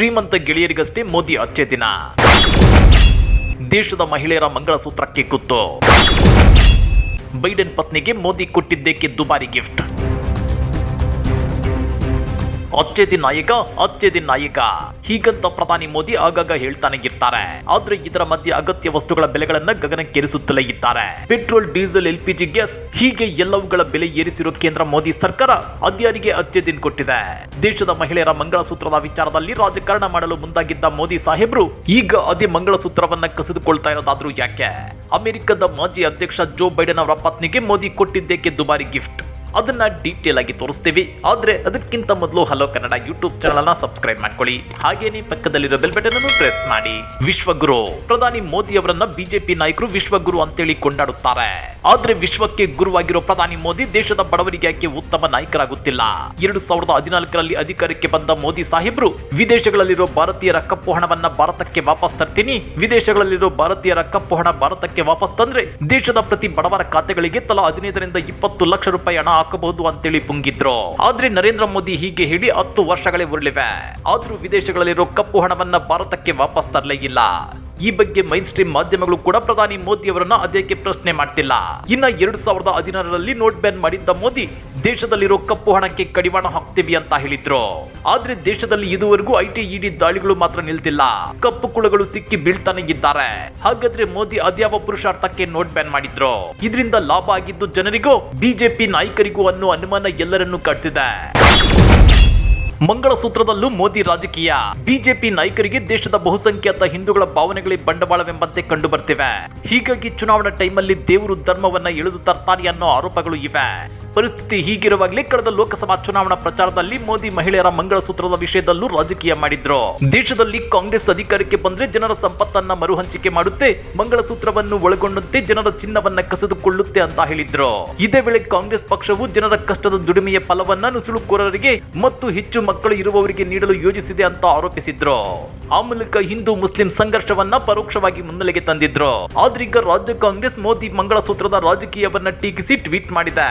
ಶ್ರೀಮಂತ ಗೆಳೆಯರಿಗಷ್ಟೇ ಮೋದಿ ಅಚ್ಚೆ ದಿನ. ದೇಶದ ಮಹಿಳೆಯರ ಮಂಗಳಸೂತ್ರಕ್ಕೆ ಕುತ್ತು. ಬೈಡೆನ್ ಪತ್ನಿಗೆ ಮೋದಿ ಕೊಟ್ಟಿದ್ದಕ್ಕೆ ದುಬಾರಿ ಗಿಫ್ಟ್? ಅಚ್ಚೇದಿ ನಾಯಕ ಅಚ್ಚೇದಿ ನಾಯಕ ಹೀಗಂತ ಪ್ರಧಾನಿ ಮೋದಿ ಆಗಾಗ ಹೇಳ್ತಾನೆ ಇರ್ತಾರೆ. ಆದ್ರೆ ಇದರ ಮಧ್ಯೆ ಅಗತ್ಯ ವಸ್ತುಗಳ ಬೆಲೆಗಳನ್ನ ಗಗನಕ್ಕೇರಿಸುತ್ತಲೇ ಇದ್ದಾರೆ. ಪೆಟ್ರೋಲ್, ಡೀಸೆಲ್ ಎಲ್ಪಿಜಿ ಗ್ಯಾಸ್ ಹೀಗೆ ಎಲ್ಲವುಗಳ ಬೆಲೆ ಏರಿಸಿರೋ ಕೇಂದ್ರ ಮೋದಿ ಸರ್ಕಾರ ಅದ್ಯಾರಿಗೆ ಅಚ್ಚೇದಿನ್ ಕೊಟ್ಟಿದೆ. ದೇಶದ ಮಹಿಳೆಯರ ಮಂಗಳಸೂತ್ರದ ವಿಚಾರದಲ್ಲಿ ರಾಜಕಾರಣ ಮಾಡಲು ಮುಂದಾಗಿದ್ದ ಮೋದಿ ಸಾಹೇಬ್ರು ಈಗ ಅದೇ ಮಂಗಳಸೂತ್ರವನ್ನ ಕಸಿದುಕೊಳ್ತಾ ಇರೋದಾದ್ರೂ ಯಾಕೆ? ಅಮೆರಿಕದ ಮಾಜಿ ಅಧ್ಯಕ್ಷ ಜೋ ಬೈಡನ್ ಅವರ ಪತ್ನಿಗೆ ಮೋದಿ ಕೊಟ್ಟಿದ್ದೇಕೆ ದುಬಾರಿ ಗಿಫ್ಟ್? ಅದನ್ನ ಡೀಟೇಲ್ ಆಗಿ ತೋರಿಸ್ತೀವಿ. ಆದ್ರೆ ಅದಕ್ಕಿಂತ ಮೊದಲು ಹಲೋ ಕನ್ನಡ ಯೂಟ್ಯೂಬ್ ಚಾನಲ್ ಅನ್ನ ಸಬ್ಸ್ಕ್ರೈಬ್ ಮಾಡ್ಕೊಳ್ಳಿ. ಹಾಗೇನೆ ಪಕ್ಕದಲ್ಲಿರೋ ಬೆಲ್ ಬಟನ್ ಅನ್ನು ಪ್ರೆಸ್ ಮಾಡಿ. ವಿಶ್ವಗುರು, ಪ್ರಧಾನಿ ಮೋದಿ ಅವರನ್ನ ಬಿಜೆಪಿ ನಾಯಕರು ವಿಶ್ವಗುರು ಅಂತೇಳಿ ಕೊಂಡಾಡುತ್ತಾರೆ. ಆದ್ರೆ ವಿಶ್ವಕ್ಕೆ ಗುರುವಾಗಿರೋ ಪ್ರಧಾನಿ ಮೋದಿ ದೇಶದ ಬಡವರಿಗೆ ಯಾಕೆ ಉತ್ತಮ ನಾಯಕರಾಗುತ್ತಿಲ್ಲ? ಎರಡು ಸಾವಿರದ ಹದಿನಾಲ್ಕರಲ್ಲಿ ಅಧಿಕಾರಕ್ಕೆ ಬಂದ ಮೋದಿ ಸಾಹೇಬ್ರು, ವಿದೇಶಗಳಲ್ಲಿರೋ ಭಾರತೀಯರ ಕಪ್ಪು ಹಣವನ್ನ ಭಾರತಕ್ಕೆ ವಾಪಸ್ ತರ್ತೀನಿ. ವಿದೇಶಗಳಲ್ಲಿರೋ ಭಾರತೀಯರ ಕಪ್ಪು ಹಣ ಭಾರತಕ್ಕೆ ವಾಪಸ್ ತಂದ್ರೆ ದೇಶದ ಪ್ರತಿ ಬಡವರ ಖಾತೆಗಳಿಗೆ ತಲಾ ಹದಿನೈದರಿಂದ ಇಪ್ಪತ್ತು ಲಕ್ಷ ರೂಪಾಯಿ ಹಣ ಹಾಕಬಹುದು ಅಂತೇಳಿ ಪುಂಗಿದ್ರು. ಆದ್ರೆ ನರೇಂದ್ರ ಮೋದಿ ಹೀಗೆ ಹೇಳಿ ಹತ್ತು ವರ್ಷಗಳೇ ಉರುಳಿವೆ. ಆದ್ರೂ ವಿದೇಶಗಳಲ್ಲಿರೋ ಕಪ್ಪು ಹಣವನ್ನ ಭಾರತಕ್ಕೆ ವಾಪಸ್ ತರಲೇ ಇಲ್ಲ. ಈ ಬಗ್ಗೆ ಮೈನ್ ಸ್ಟ್ರೀಮ್ ಮಾಧ್ಯಮಗಳು ಕೂಡ ಪ್ರಧಾನಿ ಮೋದಿ ಅವರನ್ನ ಅದಕ್ಕೆ ಪ್ರಶ್ನೆ ಮಾಡ್ತಿಲ್ಲ? ಇನ್ನ ಎರಡ್ ಸಾವಿರದ ಹದಿನಾರರಲ್ಲಿ ನೋಟ್ ಬ್ಯಾನ್ ಮಾಡಿದ್ದ ಮೋದಿ, ದೇಶದಲ್ಲಿರೋ ಕಪ್ಪು ಹಣಕ್ಕೆ ಕಡಿವಾಣ ಹಾಕ್ತೀವಿ ಅಂತ ಹೇಳಿದ್ರು. ಆದ್ರೆ ದೇಶದಲ್ಲಿ ಇದುವರೆಗೂ ಐಟಿ, ಇಡಿ ದಾಳಿಗಳು ಮಾತ್ರ ನಿಲ್ತಿಲ್ಲ ಕಪ್ಪು ಕುಳಗಳು ಸಿಕ್ಕಿ ಬೀಳ್ತಾನೆ ಇದ್ದಾರೆ. ಹಾಗಾದ್ರೆ ಮೋದಿ ಅದ್ಯಾವ ಪುರುಷಾರ್ಥಕ್ಕೆ ನೋಟ್ ಬ್ಯಾನ್ ಮಾಡಿದ್ರು? ಇದರಿಂದ ಲಾಭ ಆಗಿದ್ದು ಜನರಿಗೂ, ಬಿಜೆಪಿ ನಾಯಕರಿಗೂ ಅನ್ನೋ ಅನುಮಾನ ಎಲ್ಲರನ್ನೂ ಕಾಡ್ತಿದೆ ಮಂಗಳಸೂತ್ರದಲ್ಲೂ ಮೋದಿ ರಾಜಕೀಯ. ಬಿಜೆಪಿ ನಾಯಕರಿಗೆ ದೇಶದ ಬಹುಸಂಖ್ಯಾತ ಹಿಂದೂಗಳ ಭಾವನೆಗಳೇ ಬಂಡವಾಳವೆಂಬಂತೆ ಕಂಡು ಬರ್ತಿವೆ ಹೀಗಾಗಿ ಚುನಾವಣಾ ಟೈಮಲ್ಲಿ ದೇವರು ಧರ್ಮವನ್ನ ಎಳೆದು ತರ್ತಾರೆ ಅನ್ನೋ ಆರೋಪಗಳು ಇವೆ. ಪರಿಸ್ಥಿತಿ ಹೀಗಿರುವಾಗಲೇ ಕಳೆದ ಲೋಕಸಭಾ ಚುನಾವಣಾ ಪ್ರಚಾರದಲ್ಲಿ ಮೋದಿ ಮಹಿಳೆಯರ ಮಂಗಳಸೂತ್ರದ ವಿಷಯದಲ್ಲೂ ರಾಜಕೀಯ ಮಾಡಿದ್ರು. ದೇಶದಲ್ಲಿ ಕಾಂಗ್ರೆಸ್ ಅಧಿಕಾರಕ್ಕೆ ಬಂದ್ರೆ ಜನರ ಸಂಪತ್ತನ್ನ ಮರುಹಂಚಿಕೆ ಮಾಡುತ್ತೆ, ಮಂಗಳಸೂತ್ರವನ್ನು ಒಳಗೊಂಡಂತೆ ಜನರ ಚಿನ್ನವನ್ನ ಕಸಿದುಕೊಳ್ಳುತ್ತೆ ಅಂತ ಹೇಳಿದ್ರು. ಇದೇ ವೇಳೆ ಕಾಂಗ್ರೆಸ್ ಪಕ್ಷವು ಜನರ ಕಷ್ಟದ ದುಡಿಮೆಯ ಫಲವನ್ನ ನುಸುಳುಕೋರರಿಗೆ ಮತ್ತು ಹೆಚ್ಚು ಮಕ್ಕಳು ಇರುವವರಿಗೆ ನೀಡಲು ಯೋಜಿಸಿದೆ ಅಂತ ಆರೋಪಿಸಿದ್ರು. ಆ ಮೂಲಕ ಹಿಂದೂ ಮುಸ್ಲಿಂ ಸಂಘರ್ಷವನ್ನ ಪರೋಕ್ಷವಾಗಿ ಮುನ್ನೆಲೆಗೆ ತಂದಿದ್ರು. ಆದ್ರೀಗ ರಾಜ್ಯ ಕಾಂಗ್ರೆಸ್ ಮೋದಿ ಮಂಗಳಸೂತ್ರದ ರಾಜಕೀಯವನ್ನ ಟೀಕಿಸಿ ಟ್ವೀಟ್ ಮಾಡಿದೆ.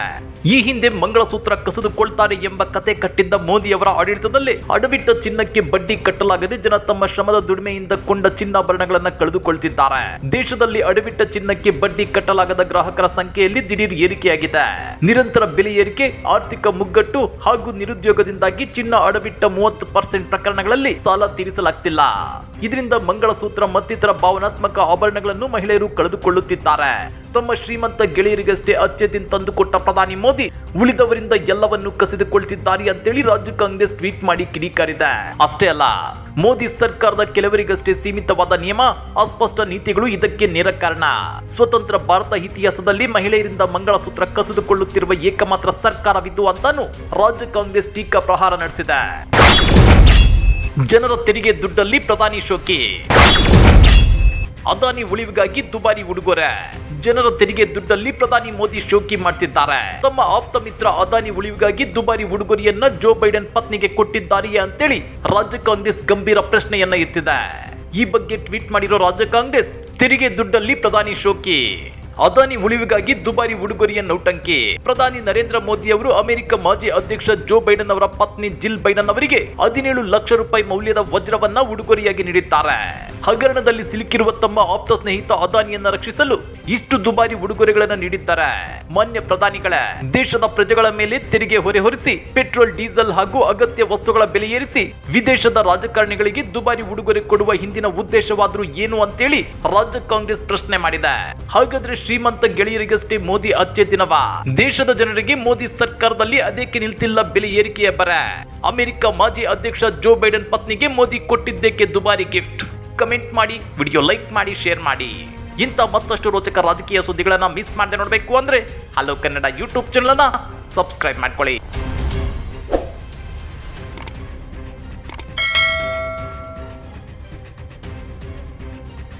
ಈ ಹಿಂದೆ ಮಂಗಳಸೂತ್ರ ಕಸಿದುಕೊಳ್ತಾರೆ ಎಂಬ ಕತೆ ಕಟ್ಟಿದ್ದ ಮೋದಿಯವರ ಆಡಳಿತದಲ್ಲಿ ಅಡವಿಟ್ಟ ಚಿನ್ನಕ್ಕೆ ಬಡ್ಡಿ ಕಟ್ಟಲಾಗದೆ ಜನ ತಮ್ಮ ಶ್ರಮದ ದುಡಿಮೆಯಿಂದ ಕೊಂಡ ಚಿನ್ನಾಭರಣಗಳನ್ನು ಕಳೆದುಕೊಳ್ತಿದ್ದಾರೆ. ದೇಶದಲ್ಲಿ ಅಡವಿಟ್ಟ ಚಿನ್ನಕ್ಕೆ ಬಡ್ಡಿ ಕಟ್ಟಲಾಗದ ಗ್ರಾಹಕರ ಸಂಖ್ಯೆಯಲ್ಲಿ ದಿಢೀರ್ ಏರಿಕೆಯಾಗಿದೆ. ನಿರಂತರ ಬೆಲೆ ಏರಿಕೆ, ಆರ್ಥಿಕ ಮುಗ್ಗಟ್ಟು ಹಾಗೂ ನಿರುದ್ಯೋಗದಿಂದಾಗಿ ಚಿನ್ನ ಅಡವಿಟ್ಟ ಮೂವತ್ತು ಪರ್ಸೆಂಟ್ ಪ್ರಕರಣಗಳಲ್ಲಿ ಸಾಲ ತೀರಿಸಲಾಗ್ತಿಲ್ಲ. ಇದರಿಂದ ಮಂಗಳಸೂತ್ರ ಮತ್ತಿತರ ಭಾವನಾತ್ಮಕ ಆಭರಣಗಳನ್ನು ಮಹಿಳೆಯರು ಕಳೆದುಕೊಳ್ಳುತ್ತಿದ್ದಾರೆ. ತಮ್ಮ ಶ್ರೀಮಂತ ಗೆಳೆಯರಿಗಷ್ಟೇ ಅತ್ಯಧಿಕ ತಂದುಕೊಟ್ಟ ಪ್ರಧಾನಿ ಮೋದಿ ಉಳಿದವರಿಂದ ಎಲ್ಲವನ್ನು ಕಸಿದುಕೊಳ್ತಿದ್ದಾರೆ ಅಂತೇಳಿ ರಾಜ್ಯ ಕಾಂಗ್ರೆಸ್ ಟ್ವೀಟ್ ಮಾಡಿ ಕಿಡಿಕಾರಿದೆ. ಅಷ್ಟೇ ಅಲ್ಲ, ಮೋದಿ ಸರ್ಕಾರದ ಕೆಲವರಿಗಷ್ಟೇ ಸೀಮಿತವಾದ ನಿಯಮ, ಅಸ್ಪಷ್ಟ ನೀತಿಗಳು ಇದಕ್ಕೆ ನೇರ ಕಾರಣ. ಸ್ವತಂತ್ರ ಭಾರತ ಇತಿಹಾಸದಲ್ಲಿ ಮಹಿಳೆಯರಿಂದ ಮಂಗಳಸೂತ್ರ ಕಸಿದುಕೊಳ್ಳುತ್ತಿರುವ ಏಕಮಾತ್ರ ಸರ್ಕಾರವಿದ್ದು ಅಂತಾನು ರಾಜ್ಯ ಕಾಂಗ್ರೆಸ್ ಟೀಕಾ ಪ್ರಹಾರ ನಡೆಸಿದೆ. ಜನರ ತೆರಿಗೆ ದುಡ್ಡಲ್ಲಿ ಪ್ರಧಾನಿ ಶೋಕಿ. ಅದಾನಿ ಉಳಿವಿಗಾಗಿ ದುಬಾರಿ ಉಡುಗೊರೆ. ಜನರ ತೆರಿಗೆ ದುಡ್ಡಲ್ಲಿ ಪ್ರಧಾನಿ ಮೋದಿ ಶೋಕಿ ಮಾಡ್ತಿದ್ದಾರೆ. ತಮ್ಮ ಆಪ್ತ ಮಿತ್ರ ಅದಾನಿ ಉಳಿವಿಗಾಗಿ ದುಬಾರಿ ಉಡುಗೊರೆಯನ್ನ ಜೋ ಬೈಡನ್ ಪತ್ನಿಗೆ ಕೊಟ್ಟಿದ್ದಾರೆಯೇ ಅಂತೇಳಿ ರಾಜ್ಯ ಕಾಂಗ್ರೆಸ್ ಗಂಭೀರ ಪ್ರಶ್ನೆಯನ್ನ ಎತ್ತಿದೆ. ಈ ಬಗ್ಗೆ ಟ್ವೀಟ್ ಮಾಡಿರೋ ರಾಜ್ಯ ಕಾಂಗ್ರೆಸ್, ತೆರಿಗೆ ದುಡ್ಡಲ್ಲಿ ಪ್ರಧಾನಿ ಶೋಕಿ. ಅದಾನಿ ಉಳಿವಿಗಾಗಿ ದುಬಾರಿ ಉಡುಗೊರೆಯ ನೌಟಂಕಿ. ಪ್ರಧಾನಿ ನರೇಂದ್ರ ಮೋದಿ ಅವರು ಅಮೆರಿಕ ಮಾಜಿ ಅಧ್ಯಕ್ಷ ಜೋ ಬೈಡನ್ ಅವರ ಪತ್ನಿ ಜಿಲ್ ಬೈಡನ್ ಅವರಿಗೆ ಹದಿನೇಳು ಲಕ್ಷ ರೂಪಾಯಿ ಮೌಲ್ಯದ ವಜ್ರವನ್ನ ಉಡುಗೊರೆಯಾಗಿ ನೀಡಿದ್ದಾರೆ. ಹಗರಣದಲ್ಲಿ ಸಿಲುಕಿರುವ ತಮ್ಮ ಆಪ್ತ ಸ್ನೇಹಿತ ಅದಾನಿಯನ್ನ ರಕ್ಷಿಸಲು ಇಷ್ಟು ದುಬಾರಿ ಉಡುಗೊರೆಗಳನ್ನು ನೀಡಿದ್ದಾರೆ. ಮಾನ್ಯ ಪ್ರಧಾನಿಗಳೇ, ದೇಶದ ಪ್ರಜೆಗಳ ಮೇಲೆ ತೆರಿಗೆ ಹೊರೆ ಹೊರಿಸಿ, ಪೆಟ್ರೋಲ್, ಡೀಸೆಲ್ ಹಾಗೂ ಅಗತ್ಯ ವಸ್ತುಗಳ ಬೆಲೆ ಏರಿಸಿ, ವಿದೇಶದ ರಾಜಕಾರಣಿಗಳಿಗೆ ದುಬಾರಿ ಉಡುಗೊರೆ ಕೊಡುವ ಹಿಂದಿನ ಉದ್ದೇಶವಾದರೂ ಏನು ಅಂತೇಳಿ ರಾಜ್ಯ ಕಾಂಗ್ರೆಸ್ ಪ್ರಶ್ನೆ ಮಾಡಿದೆ. ಹಾಗಾದ್ರೆ ಶ್ರೀಮಂತ ಗೆಳೆಯರಿಗಷ್ಟೇ ಮೋದಿ ಅಚ್ಚೇದಿನವ ದೇಶದ ಜನರಿಗೆ ಮೋದಿ ಸರ್ಕಾರದಲ್ಲಿ ಅದಕ್ಕೆ ನಿಲ್ತಿಲ್ಲ ಬೆಲೆ ಏರಿಕೆಯ ಬರ. ಅಮೆರಿಕ ಮಾಜಿ ಅಧ್ಯಕ್ಷ ಜೋ ಬೈಡನ್ ಪತ್ನಿಗೆ ಮೋದಿ ಕೊಟ್ಟಿದ್ದಕ್ಕೆ ದುಬಾರಿ ಗಿಫ್ಟ್. ಕಮೆಂಟ್ ಮಾಡಿ, ವಿಡಿಯೋ ಲೈಕ್ ಮಾಡಿ, ಶೇರ್ ಮಾಡಿ. ಇಂಥ ಮತ್ತಷ್ಟು ರೋಚಕ ರಾಜಕೀಯ ಸುದ್ದಿಗಳನ್ನ ಮಿಸ್ ಮಾಡದೆ ನೋಡಬೇಕು ಅಂದ್ರೆ, hello Kannada YouTube channel subscribe ಮಾಡ್ಕೊಳ್ಳಿ.